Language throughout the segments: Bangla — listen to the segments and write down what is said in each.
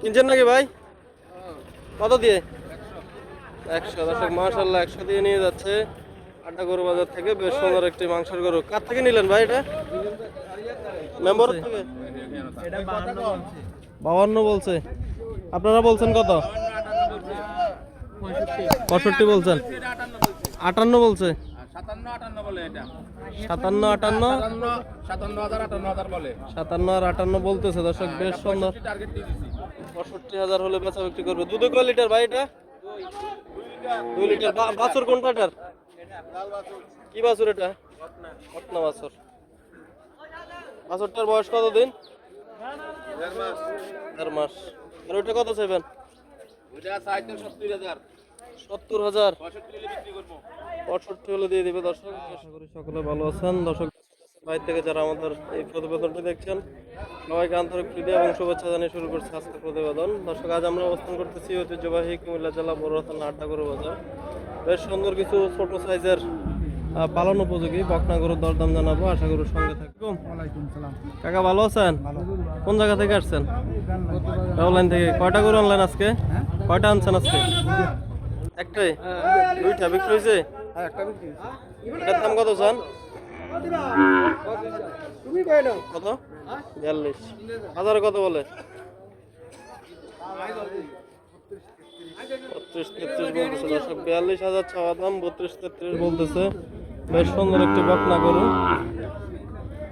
কিনছেন নাকি ভাই? কত দিয়ে? একশো, দর্শক মাশাল্লাহ একশো দিয়ে নিয়ে যাচ্ছে আটা গরু বাজার থেকে। বেশ সুন্দর একটি মাংসের গরু। কার থেকে নিলেন ভাই এটা? মেম্বার থেকে? বাউান্ন বলছে। আপনারা বলছেন কত? পঁয়ষট্টি বলছেন। আটান্ন বলছে। সাতান্ন, আটান্ন? সাতান্ন আর আটান্ন বলতেছে, দর্শক, বেশ সুন্দর। পঁয়ষট্টি হাজার হলে বেচা বিক্রি করবে। দুধে কয় লিটার ভাই এটা? দুই লিটার। বাছুর কোনটাটার কি বাছুর এটা? পটনা বাছুর। বাছুরটার বয়স কত দিন দেড় মাস। আর ওইটা কত চাইবেন? সত্তর হাজার। পঁয়ষট্টি হলে দিয়ে দিবে দর্শক। আশা করি সকলে ভালো আছেন। দর্শক ভাই থেকে যারা আমাদের এই প্রতিবেদনটি দেখছেন সবাইকে আন্তরিক প্রীতি এবং শুভেচ্ছা জানিয়ে শুরু করছে আজকের প্রতিবেদন। দর্শক আজ আমরা অবস্থান করতেছি ঐতিহ্যবাহী কুমিল্লা জেলা বড় থানা আড্ডা গরু বাজার। বেশ সুন্দর কিছু ছোট সাইজের পালন উপযোগী বকনা গরুর দরদাম জানাব। আশা করি সঙ্গে থাকুন কাকা ভালো আছেন? কোন জায়গা থেকে আসছেন? অনলাইন থেকে। কয়টা গরু অনলাইন আজকে? কয়টা আনছেন আজকে? একটাই? দুইটা বিক্রি হয়েছে। এটার দাম কত চান? কত? বিয়াল্লিশ। হাজারে কত বলে? বত্রিশ তেত্রিশ বলতেছে বিয়াল্লিশ হাজার চাওয়া দাম, বত্রিশ তেত্রিশ বলতেছে। বেশ সুন্দর একটি বকনা গরু।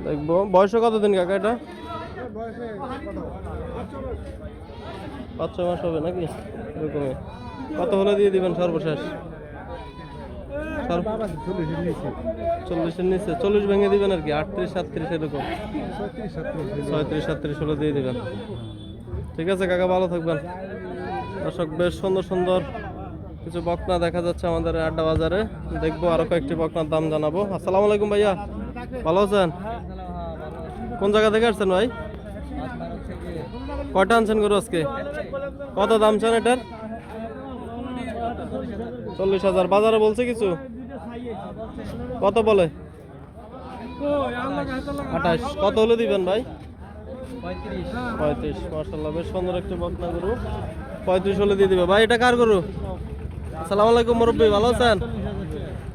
দেখব। বয়সে কতদিন কাকা এটা? পাঁচ ছয় মাস হবে নাকি? এরকমই। কত হলে দিয়ে দিবেন সর্বশেষ? সর্ব- চল্লিশের নিচে। চল্লিশ ভেঙে দিবেন আর কি আটত্রিশ সাতত্রিশ এরকম। ছয়ত্রিশ সাতত্রিশ হলে দিয়ে দিবেন। ঠিক আছে কাকা ভালো থাকবেন। দর্শক বেশ সুন্দর সুন্দর কিছু বকনা দেখা যাচ্ছে আমাদের আড্ডা বাজারে। দেখব আরও কয়েকটি বকনার দাম জানাব। আসসালামু আলাইকুম ভাইয়া। ভালো আছেন? কোন জায়গা থেকে আসছেন ভাই? কয়টা আনছেন গরু আজকে? কত দাম চান এটার? চল্লিশ হাজার। বাজারে বলছে কিছু? কত বলে? আঠাশ। কত হলে দিবেন ভাই? পঁয়ত্রিশ। মার্শাল্লাহ বেশ সুন্দর একটি বকনা গরু। পঁয়ত্রিশ হলে দিয়ে দিবে। ভাই এটা কার গরু? আসসালামু আলাইকুম মুরব্বী ভালো আছেন?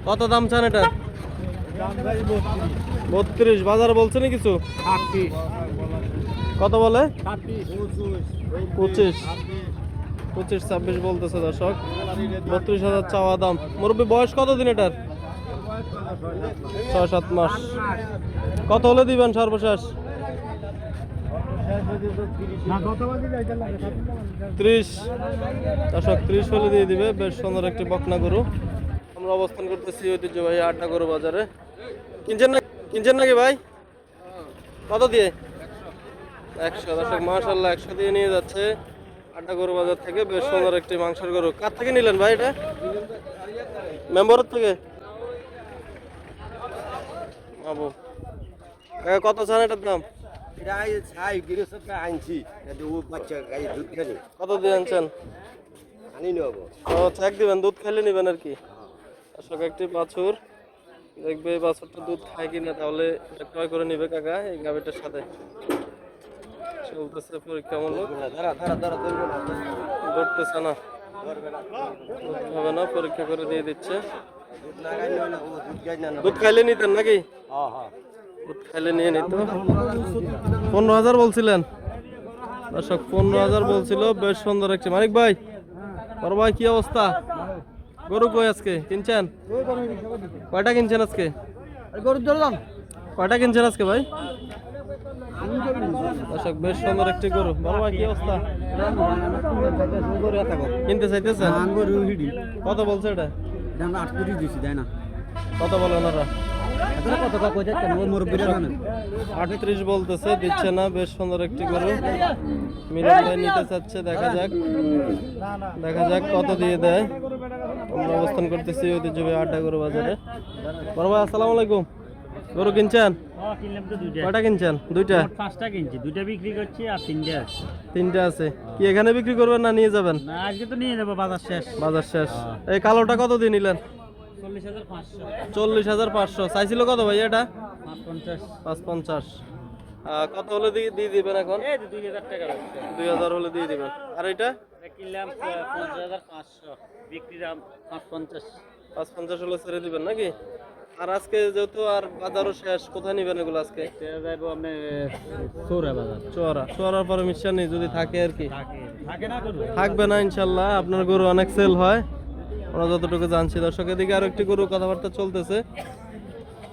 কত দাম চান এটা? বত্রিশ। বাজার বলছে না কিছু? কত বলে? পঁচিশ। পঁচিশ ছাব্বিশ বলতেছে দর্শক। বত্রিশ হাজার চাওয়া দাম। মুরব্বী বয়স কত দিন এটার? ছয় সাত মাস। কত হলে দিবেন সর্বশেষ? ত্রিশ। দর্শক, ত্রিশ হলে দিয়ে দিবে। বেশ সুন্দর একটি বকনা গরু। আমরা অবস্থান করতেছি ঐতিহ্যবাহী আড্ডা গরু বাজারে। কিনছেন না কিনছেন নাকি ভাই? কত দিয়ে? একশো। দশক মাশাল্লাহ একশো দিয়ে নিয়ে যাচ্ছে আড্ডা গরু বাজার থেকে। বেশ সুন্দর একটি মাংসের গরু। কার থেকে নিলেন ভাই এটা? মেম্বরের থেকে আবু কাকা, কত চান এটার দাম এটা এই ছাই গৃহস্থকে আনছি এটা ও বাচ্চা গাই দুধ খেলে। কত দিয়ে আনছেন? চেক দিবেন দুধ খাইলে নিবেন আর কি? দর্শক একটি বাছুর। দেখবে এই বাছুরটা দুধ খায় কিনা তাহলে এটা ক্রয় করে নিবে কাকা এই গাভিটার সাথে। চলতেছে পরীক্ষামূলক। ধরতেছে না। হবে না পরীক্ষা করে দিয়ে দিচ্ছে। দুধ খাইলে নিতেন নাকি? দুধ খাইলে নিয়ে নিত। পনেরো হাজার বলছিলেন? দর্শক পনেরো হাজার বলছিল বেশ সুন্দর একটি মানিক ভাই। বড় ভাই কি অবস্থা? গরু কই আজকে? কিনছেন? কয়টা কিনছেন আজকে? গরুর দরদাম কয়টা কিনছেন আজকে ভাই? দর্শক বেশ সুন্দর একটি গরু। ভাই, কি অবস্থা? কিনতে চাইতেছেন? কত বলছে এটা? আট কোটি তাই না কত বলে ওনারা? আটত্রিশ বলতেছে, দিচ্ছে না, বেশ সুন্দর একটি গরু। নিতে দেখা যাক। দেখা যাক কত দিয়ে দেয়। অবস্থান করতেছি আড্ডা গরু বাজারে। বড় আসসালামু আলাইকুম। গরু কিনছেন? কিনলাম তো দুইটা। কয়টা কিনছেন? দুইটা? পাঁচটা কিনছি। দুইটা বিক্রি করছি আর তিনটে আছে। তিনটা আছে। কি এখানে বিক্রি করবেন না নিয়ে যাবেন? না আজকে তো নিয়ে যাব বাজার শেষ। বাজার শেষ। এই কালোটা কত দিয়ে নিলেন? চল্লিশ হাজার পাঁচশো। চাইছিল কত ভাই এটা? পাঁচ পঞ্চাশ কত হলে দিয়ে দিবেন এখন? দুই হাজার হলে দিয়ে দিবেন। আর এটা? কিনলাম পঞ্চাশ হাজার পাঁচশো। বিক্রি দাম পাঁচ পঞ্চাশ পাঁচ পঞ্চাশ হলে ছেড়ে দিবেন নাকি? আর আজকে যেহেতু আর বাজারও শেষ কোথায় নিবেন এগুলো আজকে? যাইবো আপনার সৌরা বাজার। চোয়ারা চোয়ারার পরে মিশন নেই যদি থাকে আর কি। থাকবে না ইনশাল্লাহ। আপনার গরু অনেক সেল হয়। আমরা যতটুকু জানছি দর্শক এদিকে আরও একটি গরু কথাবার্তা চলতেছে।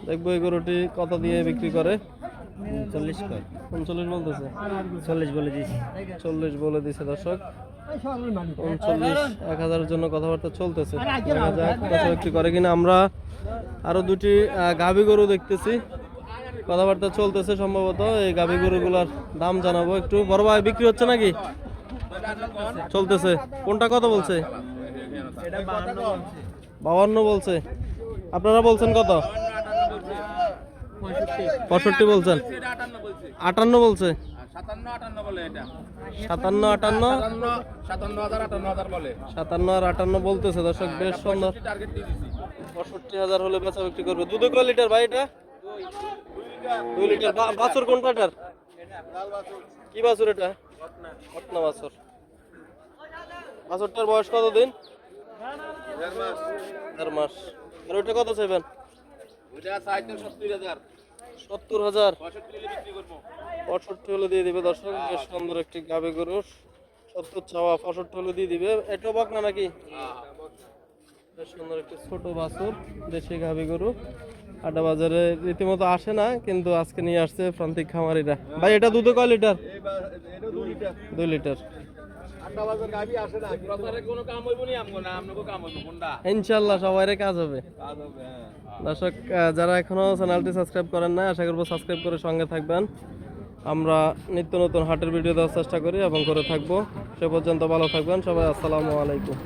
দেখব এই গরুটি কত দিয়ে বিক্রি করে। চল্লিশ কয়। উনচল্লিশ বলতেছে? চল্লিশ বলে দিয়েছি। চল্লিশ বলে দিছে দর্শক। উনচল্লিশ এক হাজারের জন্য কথাবার্তা চলতেছে। দেখা যাক করে কিনা। আমরা আরও দুটি গাভী গরু দেখতেছি। কথাবার্তা চলতেছে সম্ভবত। এই গাভী গরুগুলার দাম জানাব। একটু বড় ভাই বিক্রি হচ্ছে নাকি? চলতেছে। কোনটা কত বলছে? এটা বাহান্ন বলছে। আপনারা বলছেন কত? পঁয়ষট্টি বলছেন। আটান্ন বলছে। সাতান্ন আটান্ন সাতান্ন আর আটান্ন বলতেছে দর্শক বেশ সুন্দর। টার্গেট দিয়ে দিছি। পঁয়ষট্টি হাজার হলে বেচা বিক্রি করবে। দুধে কয় লিটার ভাই এটা? দুই লিটার। বাছুর কোনটাটার কি বাছুর এটা? ঘটনা বাছুর। বাছুরটার বয়স কত দিন দেড় মাস। আর ওইটা কত চাইবেন? ওইটা সাইতে সত্তর হাজার। সত্তর হাজার। পঁয়ষট্টি হলে দিয়ে দিবে দর্শক, বেশ সুন্দর একটি গাবে গরু। সত্তর চাওয়া পঁয়ষট্টি হলে দিয়ে দিবে। এটা বক না নাকি? বেশ সুন্দর একটি ছোট বাছুর, দেশি গাভী গরু। আটা বাজারে রীতিমতো আসে না, কিন্তু আজকে নিয়ে আসছে প্রান্তিক খামারিরা। ভাই, এটা দুধে কয় লিটার? দুই লিটার। ইনশাল্লাহ সবাইরে কাজ হবে। দর্শক যারা এখনও চ্যানেলটি সাবস্ক্রাইব করেন না আশা করব সাবস্ক্রাইব করে সঙ্গে থাকবেন। আমরা নিত্য নতুন হাটের ভিডিও দেওয়ার চেষ্টা করি এবং করে থাকব। সে পর্যন্ত ভালো থাকবেন। সবাই আসসালামু আলাইকুম।